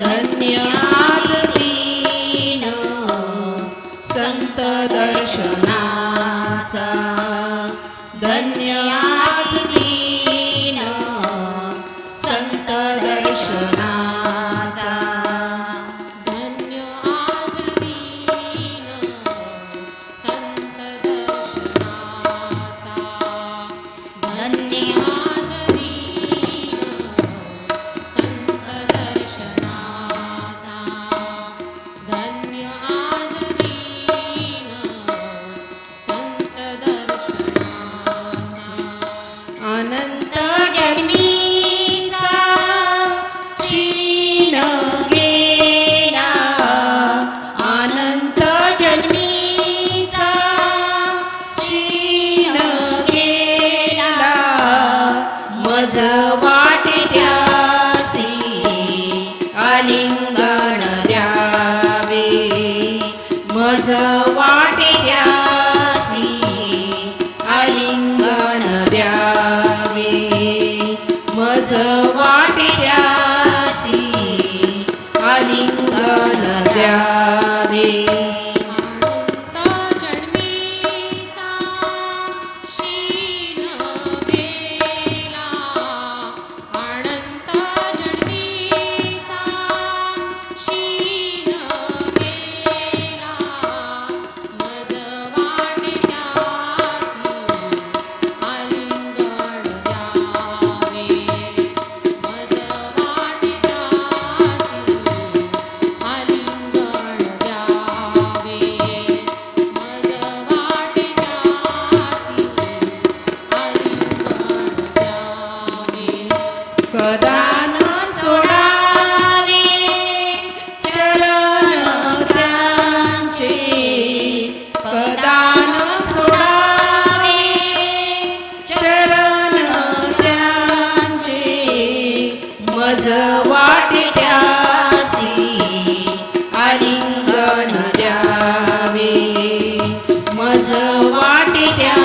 धन्याच दीन संत दर्शनाचा. धन्याच दीन संत दर्शना time. वाटी द्यावे. मज वाटी द्या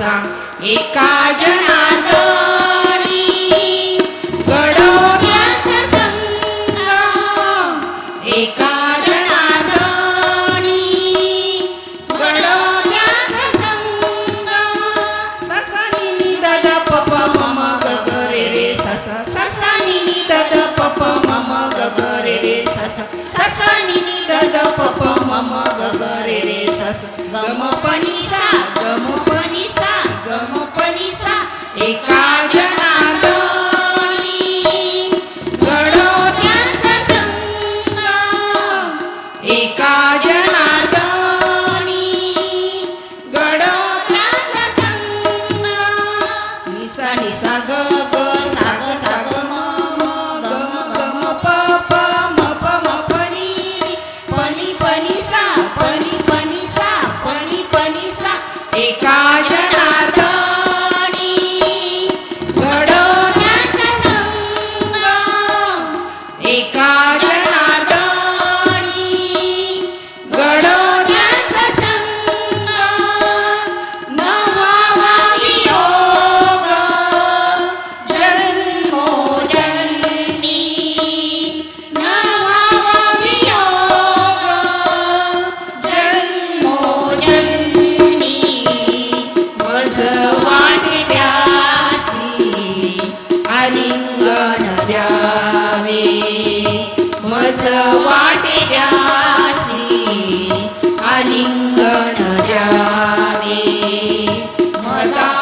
एका जनात गम गरे रे सस गम पनिसा गम पनिसा गम पनिसा एका जन พระเจ้า